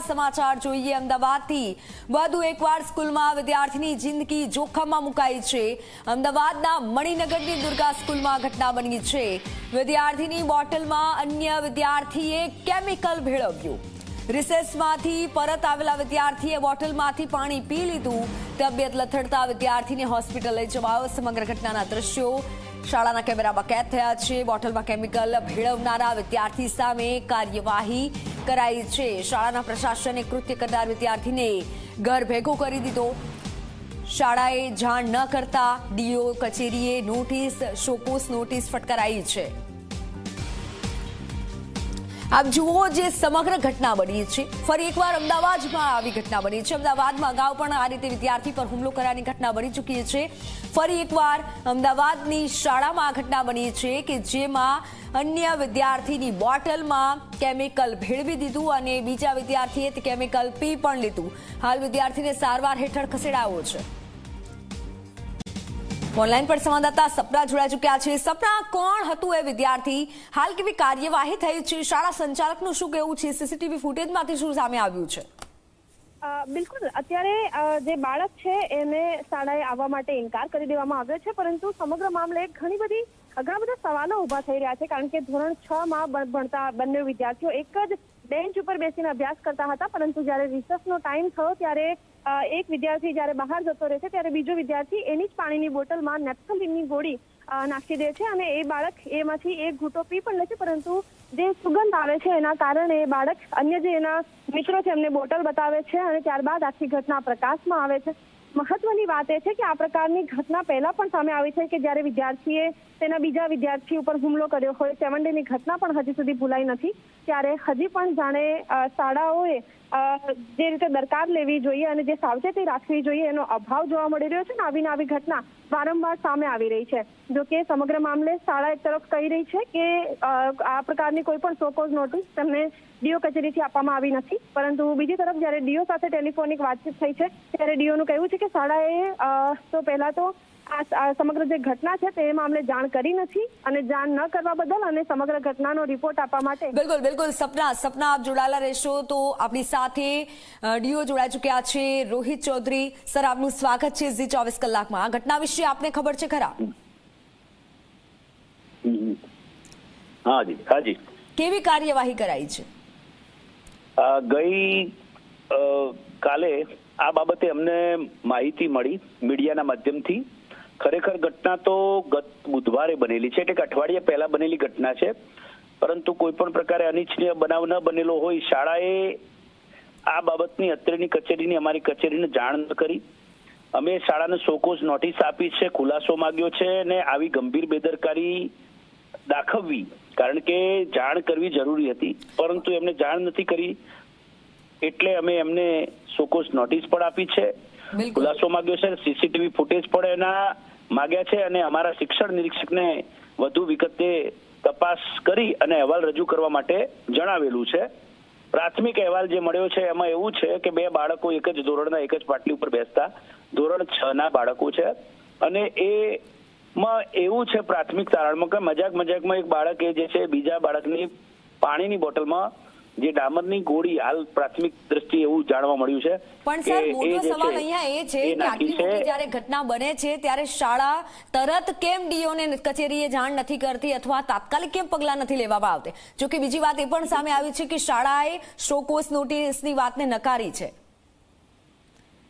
સમાચાર જોઈએ અમદાવાદથી. વધુ એકવાર સ્કૂલમાં વિદ્યાર્થીની જિંદગી જોખમમાં મુકાઈ છે. અમદાવાદના મણિનગરની દુર્ગા સ્કૂલમાં ઘટના બની છે. વિદ્યાર્થીની બોટલમાં અન્ય વિદ્યાર્થીએ કેમિકલ ભેળવ્યું. રિસેસમાંથી પરત આવેલા વિદ્યાર્થીએ બોટલમાંથી પાણી પી લીધું. તબિયત લથડતા વિદ્યાર્થીને હોસ્પિટલ લઈ જવાયો સમગ્ર ઘટનાના દ્રશ્યો. શાળાના કેમેરામાં કેદ થયા છે. બોટલમાં કેમિકલ ભેળવનારા વિદ્યાર્થી સામે કાર્યવાહી કરાઈ છે. શાળાના પ્રશાસને કૃત્ય કરનાર વિદ્યાર્થીને ઘર ભેગો કરી દીધો. શાળાએ જાણ ન કરતા ડીઓ કચેરીએ નોટિસ, શોકોસ નોટિસ ફટકારાઈ છે. આપ જુઓ જે સમગ્ર ઘટના બની છે. ફરી એકવાર અમદાવાદમાં આવી ઘટના બની છે. અમદાવાદમાં અગાઉ પણ આ રીતે વિદ્યાર્થી પર હુમલો કરવાની ઘટના બની ચૂકી છે. ફરી એકવાર અમદાવાદની શાળામાં આ ઘટના બની છે કે જેમાં અન્ય વિદ્યાર્થીની બોટલમાં કેમિકલ ભેળવી દીધું અને બીજા વિદ્યાર્થીએ તે કેમિકલ પી પણ લીધું. હાલ વિદ્યાર્થીને સારવાર હેઠળ ખસેડાયો છે. ઓનલાઈન પર સંવાદદાતા સપના જોડાઈ ચૂક્યા છે. સપના કોણ હતું એ વિદ્યાર્થી? હાલ કેવી કાર્યવાહી થઈ છે? શાળા સંચાલકનું શું કહેવું છે? સીસીટીવી ફૂટેજમાંથી શું સામે આવ્યું છે? બિલકુલ. અત્યારે જે બાળક છે એને શાળાએ આવવા માટે ઇનકાર કરી દેવામાં આવ્યો છે, પરંતુ સમગ્ર મામલે ઘણી બધી, ઘણા બધા સવાલો ઊભા થઈ રહ્યા છે, કારણ કે ધોરણ છ માં ભણતા બંને વિદ્યાર્થીઓ એક જ બેન્ચ ઉપર બેસીને અભ્યાસ કરતા હતા, પરંતુ જ્યારે રિસર્ચનો ટાઈમ થયો, ત્યારે એક વિદ્યાર્થી જ્યારે બહાર જતો રહે છે, ત્યારે બીજો વિદ્યાર્થી એની જ પાણીની બોટલમાં નેપ્થલિનની ગોળી નાખી દે છે અને એ બાળક એમાંથી એક ઘૂંટો પી પણ લે છે, પરંતુ જે સુગંધ આવે છે એના કારણે એ બાળક અન્ય જે એના મિત્રો છે એમને બોટલ બતાવે છે અને ત્યારબાદ આખી ઘટના પ્રકાશમાં આવે છે. મહત્વની વાત એ છે કે આ પ્રકારની ઘટના પહેલા પણ સામે આવી છે કે જ્યારે વિદ્યાર્થીએ તેના બીજા વિદ્યાર્થી ઉપર હુમલો કર્યો હોય સેવન ડેની ઘટના પણ હજી સુધી ભૂલાઈ નથી. ત્યારે હજી પણ જાણે શાળાઓએ જે રીતે દરકાર લેવી જોઈએ અને જે સાવચેતી રાખવી જોઈએ એનો અભાવ જોવા મળી રહ્યો છે ને આવીને આવી ઘટના વારંવાર સામે આવી રહી છે. જો કે સમગ્ર મામલે શાળા એક તરફ કહી રહી છે કે આ પ્રકારની કોઈ પણ સોકોઝ નોટિસ તેમને ડીઓ કચેરીથી આપવામાં આવી નથી. પરંતુ બીજી તરફ જ્યારે ડીઓ સાથે ટેલિફોનિક વાતચીત થઈ છે ત્યારે ડીઓનું કહેવું છે કે શાળાએ અ, તો પહેલા તો આ સમગ્ર જે ઘટના છે તે મામલે જાણ કરી નથી અને જાણ ન કરવા બદલ અને સમગ્ર ઘટનાનો રિપોર્ટ આપવા માટે બિલકુલ બિલકુલ. સપના સપના આપ જોડાયેલા રહેશો તો આપણી સાથે ડીઓ જોડાઈ ચૂક્યા છે રોહિત ચૌધરી. સર આપનું સ્વાગત છે ઝી ચોવીસ કલાકમાં. આ ઘટના વિશે આપને ખબર છે ખરા? હાજી હાજી કેવી કાર્યવાહી કરાઈ છે? ગઈ કાલે આ બાબતે અમને માહિતી મળી મીડિયાના માધ્યમથી. ખરેખર ઘટના તો ગત બુધવારે બનેલી છે, એટલે કે અઠવાડિયા પહેલા બનેલી ઘટના છે. પરંતુ કોઈ પણ પ્રકારે અનિચ્છનીય બનાવ ન બનેલો હોય, શાળાએ આ બાબતની અત્રેની કચેરીની અમારી કચેરીને જાણ ન કરી. અમે શાળાને શોકોઝ નોટિસ આપી છે, ખુલાસો માંગ્યો છે અને આવી ગંભીર બેદરકારી દાખવવી. કારણ કે જાણ કરવી જરૂરી હતી પરંતુ એમને જાણ નથી કરી. એટલે અમે એમને સોકોસ નોટિસ પણ આપી છે. ખુલાસો માંગ્યો છે. સીસીટીવી ફૂટેજ પણ એના માગ્યા છે અને અમારા શિક્ષણ નિરીક્ષકને વધુ વિગતે તપાસ કરી અને અહેવાલ રજૂ કરવા માટે જણાવેલું છે. પ્રાથમિક અહેવાલ જે મળ્યો છે એમાં એવું છે કે બે બાળકો એક જ ધોરણના એક જ પાટલી ઉપર બેસતા ધોરણ છ ના બાળકો છે. અને એ માં એવું છે પ્રાથમિક તારણમાં કે મજાક મજાકમાં એક બાળક એ જે છે બીજા બાળકની પાણીની બોટલમાં જે ડામરની ગોળી હાલ પ્રાથમિક દ્રષ્ટિએ એવું જાણવા મળ્યું છે પણ સર મોટો સવાલ અહીંયા એ છે કે આટલી મોટી જ્યારે ઘટના બને છે ત્યારે શાળા તરત કેમ ડીઓને કચેરીએ જાણ નથી કરતી અથવા તાત્કાલિક કેમ પગલાં નથી લેવામાં આવતી? જોકે બીજી વાત એ પણ સામે આવી છે કે શાળાએ શોકોસ નોટિસની વાતને નકારી છે.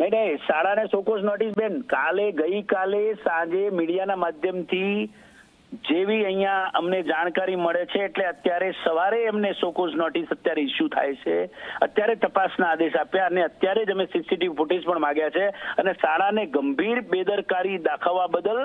નહીં નહીં, શાળાને શોકોસ નોટિસ બેન, કાલે, ગઈકાલે, સાંજે મીડિયાના માધ્યમથી જેવી અહીંયા અમને જાણકારી મળે છે, એટલે અત્યારે સવારે એમને શોકોસ નોટિસ અત્યારે ઇસ્યુ થાય છે. અત્યારે તપાસના આદેશ આપ્યા અને અત્યારે જ અમે સીસીટીવી ફૂટેજ પણ માંગ્યા છે અને શાળાને ગંભીર બેદરકારી દાખવવા બદલ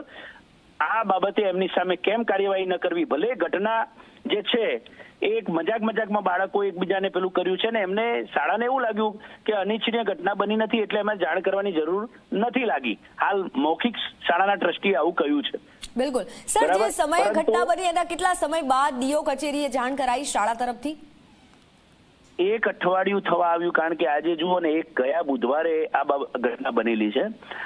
આ બાબતે એમની સામે કેમ કાર્યવાહી ન કરવી? ભલે ઘટના જે છે એક મજાક મજાકમાં બાળકો એકબીજાને પેલું કર્યું છે ને એમને શાળાને એવું લાગ્યું કે અનિચ્છનીય ઘટના બની નથી એટલે એમાં જાણ કરવાની જરૂર નથી લાગી. હાલ મૌખિક શાળાના ટ્રસ્ટીએ આવું કહ્યું છે. બિલકુલ. સર જે. સમયે ઘટના બની એના કેટલા સમય બાદ ડીઓ કચેરીએ જાણ કરાઈ શાળા તરફથી? એક અઠવાડિયું થવા આવ્યું કારણ કે આજે જુઓ ને એક ગયા બુધવારે આ ઘટના બનેલી છે.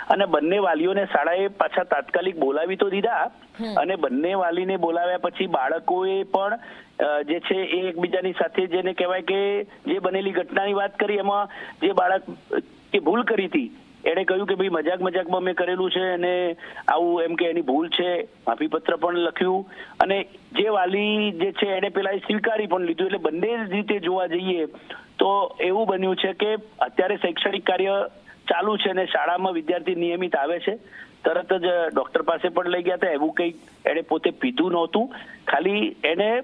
અને બંને વાલીઓને શાળાએ પાછા તાત્કાલિક બોલાવી તો દીધા. અને બંને વાલીને બોલાવ્યા પછી બાળકોએ પણ જે છે એ એકબીજાની સાથે જેને કહેવાય કે જે બનેલી ઘટનાની વાત કરી એમાં જે બાળક કે ભૂલ કરી હતી એણે કહ્યું કે ભાઈ, મજાક મજાકમાં મેં કરેલું છે અને આવું એમ કે એની ભૂલ છે. માફી પત્ર પણ લખ્યું અને જે વાલી જે છે એને પેલા એ સ્વીકારી પણ લીધું. એટલે બંને રીતે જોવા જઈએ તો એવું બન્યું છે કે અત્યારે શૈક્ષણિક કાર્ય ચાલુ છે અને શાળામાં વિદ્યાર્થી નિયમિત આવે છે. તરત જ ડોક્ટર પાસે પણ લઈ ગયા હતા. એવું કંઈક એણે પોતે પીધું નહોતું. ખાલી એને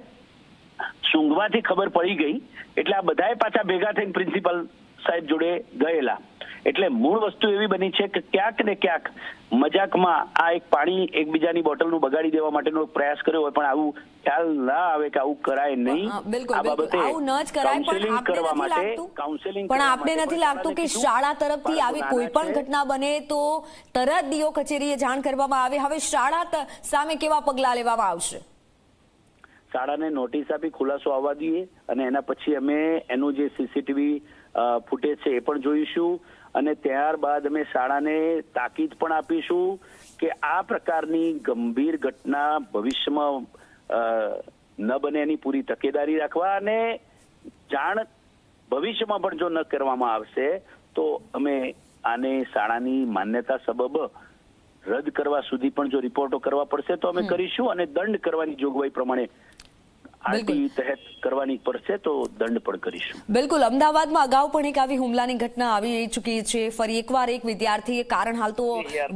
સૂંઘવાથી ખબર પડી ગઈ. એટલે આ બધાએ પાછા ભેગા થઈને પ્રિન્સિપલ સાહેબ જોડે ગયેલા. એટલે મૂળ વસ્તુ એવી બની છે કે ક્યાંક ને ક્યાંક મજાકમાં આ એક પાણી એકબીજાની બોટલનું બગાડી દેવા માટેનો પ્રયાસ કર્યો હોય પણ આવું ખ્યાલ ના આવે કે આવું કરાય નહીં. આ બાબતે કાઉન્સેલિંગ કરવા માટે કાઉન્સેલિંગ પણ આપણે નથી લાગતું કે શાળા તરફથી આવી કોઈ પણ ઘટના બને તો તરત ડીઓ કચેરીએ જાણ કરવામાં આવે. હવે શાળા સામે કેવા પગલાં લેવામાં આવશે? શાળાને નોટિસ આપી ખુલાસો આવવા દઈએ અને એના પછી અમે એનું જે સીસીટીવી ફૂટેજ છે એ પણ જોઈશું. અને ત્યારબાદ અમે શાળાને તાકીદ પણ આપીશું કે આ પ્રકારની ગંભીર ઘટના ભવિષ્યમાં ન બને એની પૂરી તકેદારી રાખવા અને જાણ ભવિષ્યમાં પણ જો ન કરવામાં આવશે તો અમે આને શાળાની માન્યતા સબબ રદ કરવા સુધી પણ જો રિપોર્ટો કરવા પડશે તો અમે કરીશું અને દંડ કરવાની જોગવાઈ પ્રમાણે આરટી તહેત કરવાની પડશે તો દંડ પણ કરીશું. બિલકુલ. અમદાવાદમાં અગાઉ પણ એક આવી હુમલાની ઘટના આવી ચૂકી છે. ફરી એકવાર એક વિદ્યાર્થીએ કારણ હાલ તો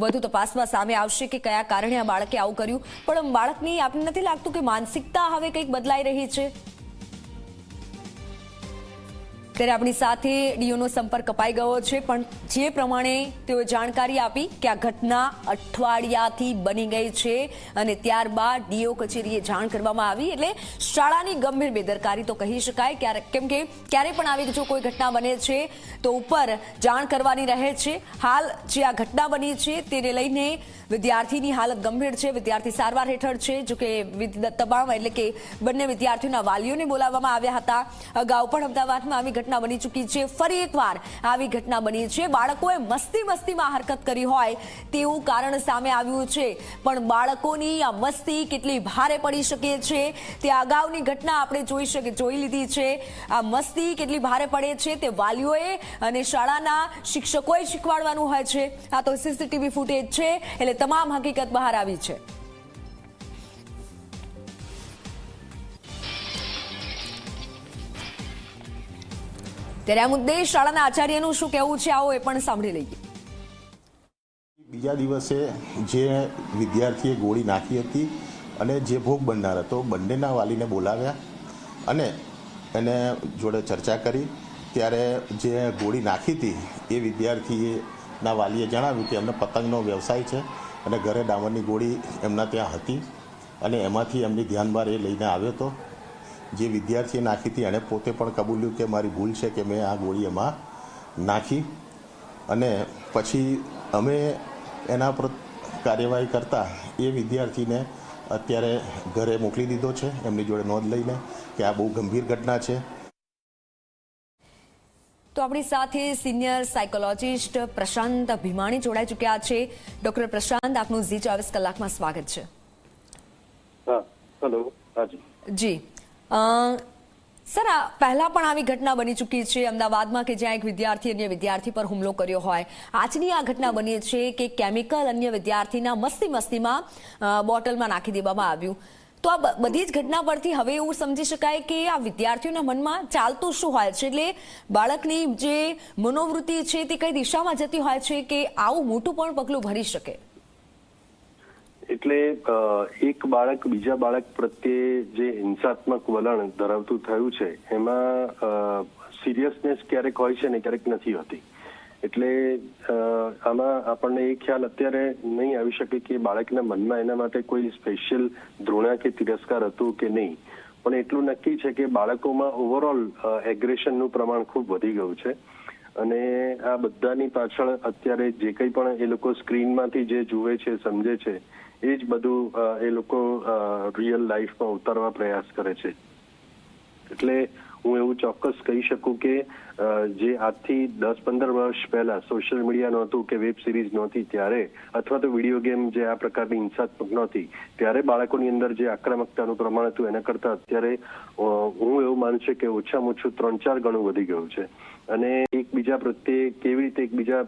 વધુ તપાસમાં સામે આવશે કે કયા કારણે આ બાળકે આવું કર્યું. પણ બાળકની આપને નથી લાગતું કે માનસિકતા હવે કંઈક બદલાઈ રહી છે? ત્યારે આપણી સાથે ડીઓનો સંપર્ક કપાઈ ગયો છે, પણ જે પ્રમાણે તેઓએ જાણકારી આપી કે આ ઘટના અઠવાડિયાથી બની ગઈ છે અને ત્યારબાદ ડીઓ કચેરીએ જાણ કરવામાં આવી. એટલે શાળાની ગંભીર બેદરકારી તો કહી શકાય. ક્યારેક કેમ કે ક્યારે પણ આવી જો કોઈ ઘટના બને છે, તો ઉપર જાણ કરવાની રહે છે. હાલ જે આ ઘટના બની છે, તેને લઈને વિદ્યાર્થીની હાલત ગંભીર છે. વિદ્યાર્થી સારવાર હેઠળ છે જોકે તમામ એટલે કે બંને વિદ્યાર્થીઓના વાલીઓને બોલાવવામાં આવ્યા હતા. અગાઉ પણ અમદાવાદમાં આવી ઘટના બની ચૂકી છે. ફરી એકવાર આવી ઘટના બની છે. બાળકોએ મસ્તી મસ્તીમાં હરકત કરી હોય તેવું કારણ સામે આવ્યું છે. પણ બાળકોની આ મસ્તી કેટલી ભારે પડી શકે છે. તે અગાઉની ઘટના આપણે જોઈ શકે, જોઈ લીધી છે. આ મસ્તી કેટલી ભારે પડે છે તે વાલીઓએ અને શાળાના શિક્ષકોએ શીખવાડવાનું હોય છે. આ તો સીસીટીવી ફૂટેજ છે. એટલે તમામ હકીકત બહાર આવી છે. ત્યારે આ મુદ્દે શાળાના આચાર્યનું શું કહેવું છે, આવો એ પણ સાંભળી લઈએ. બીજા દિવસે જે વિદ્યાર્થીએ ગોળી નાખી હતી અને જે ભોગ બનનાર હતો, બંનેના વાલીને બોલાવ્યા અને એને જોડે ચર્ચા કરી. ત્યારે જે ગોળી નાખી હતી, એ વિદ્યાર્થીના વાલીએ જણાવ્યું કે એમને પતંગનો વ્યવસાય છે અને ઘરે ડામરની ગોળી એમના ત્યાં હતી અને એમાંથી એમની ધ્યાન બહાર એ લઈને આવ્યો હતો. જે વિદ્યાર્થીએ નાખી હતી એણે પોતે પણ કબૂલ્યું કે મારી ભૂલ છે કે મેં આ ગોળી એમાં નાખી. અને પછી અમે એના પર કાર્યવાહી કરતા એ વિદ્યાર્થીને અત્યારે ઘરે મોકલી દીધો છે એમની જોડે નોંધ લઈને કે આ બહુ ગંભીર ઘટના છે. તો આપણી સાથે સિનિયર સાયકોલોજિસ્ટ પ્રશાંત ભીમાણી જોડાઈ ચૂક્યા છે. ડોક્ટર પ્રશાંત આપનું ઝી ચોવીસ કલાકમાં સ્વાગત છે. હેલો જી. સર, આ પહેલા પણ આવી ઘટના બની ચૂકી છે. અમદાવાદમાં કે જ્યાં એક વિદ્યાર્થી અન્ય વિદ્યાર્થી પર હુમલો કર્યો હોય. આજની આ ઘટના બની છે કે કેમિકલ અન્ય વિદ્યાર્થીના મસ્તી મસ્તીમાં બોટલમાં નાખી દેવામાં આવ્યું. તો આ બધી જ ઘટના પરથી હવે એવું સમજી શકાય કે આ વિદ્યાર્થીઓના મનમાં ચાલતું શું હોય છે? એટલે બાળકની જે મનોવૃત્તિ છે તે કઈ દિશામાં જતી હોય છે કે આવું મોટું પણ પગલું ભરી શકે? એટલે એક બાળક બીજા બાળક પ્રત્યે જે હિંસાત્મક વલણ ધરાવતું થયું છે, એમાં સિરિયસનેસ ક્યારેક હોય છે ને ક્યારેક નથી હોતી. એટલે આમાં આપણને એ ખ્યાલ અત્યારે નહીં આવી શકે કે બાળકના મનમાં એના માટે કોઈ સ્પેશિયલ ધૃણા કે તિરસ્કાર હતું કે નહીં. પણ એટલું નક્કી છે કે બાળકોમાં ઓવરઓલ એગ્રેશનનું પ્રમાણ ખૂબ વધી ગયું છે. અને આ બધાની પાછળ અત્યારે જે કંઈ પણ એ લોકો સ્ક્રીનમાંથી જે જુએ છે, સમજે છે, એ જ બધું એ લોકો રિયલ લાઈફમાં ઉતારવા પ્રયાસ કરે છે. એટલે હું એવું ચોક્કસ કહી શકું કે જે આજથી દસ પંદર વર્ષ પહેલા સોશિયલ મીડિયા નહોતું કે વેબ સિરીઝ નહોતી ત્યારે, અથવા તો વીડિયો ગેમ જે આ પ્રકારની હિંસાત્મક નહોતી, ત્યારે બાળકોની અંદર જે આક્રમકતાનું પ્રમાણ હતું એના કરતા અત્યારે હું એવું માનું છું કે ઓછામાં ઓછું ત્રણ ચાર ગણું વધી ગયું છે. અને એકબીજા પ્રત્યે કેવી રીતે એકબીજા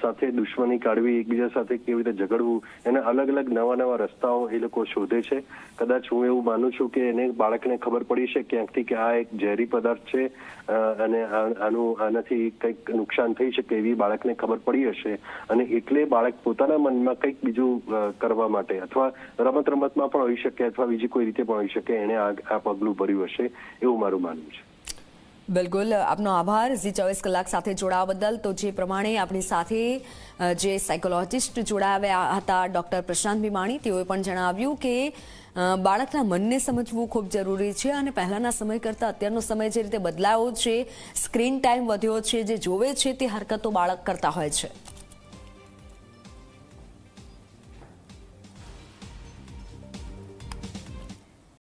સાથે દુશ્મની કાઢવી, એકબીજા સાથે કેવી રીતે ઝઘડવું, એના અલગ અલગ નવા નવા રસ્તાઓ એ લોકો શોધે છે. કદાચ હું એવું માનું છું કે એને બાળકને ખબર પડી છે ક્યાંકથી કે આ એક ઝેરી પદાર્થ છે અને આનું આનાથી કંઈક નુકસાન થઈ શકે એવી બાળકને ખબર પડી હશે અને એટલે બાળક પોતાના મનમાં કંઈક બીજું કરવા માટે અથવા રમત રમતમાં પણ હોઈ શકે અથવા બીજી કોઈ રીતે પણ હોઈ શકે, એણે આ પગલું ભર્યું હશે એવું મારું માનવું છે. બિલકુલ, આપનો આભાર. ઝી ચોવીસ કલાક સાથે જોડાવા બદલ. તો જે પ્રમાણે આપણી સાથે જે સાયકોલોજિસ્ટ જોડાવ્યા હતા ડૉક્ટર પ્રશાંત ભીમાણી, તેઓએ પણ જણાવ્યું કે બાળકના મનને સમજવું ખૂબ જરૂરી છે અને પહેલાંના સમય કરતાં અત્યારનો સમય જે રીતે બદલાયો છે, સ્ક્રીન ટાઈમ વધ્યો છે, જે જોવે છે, તે હરકતો બાળક કરતા હોય છે.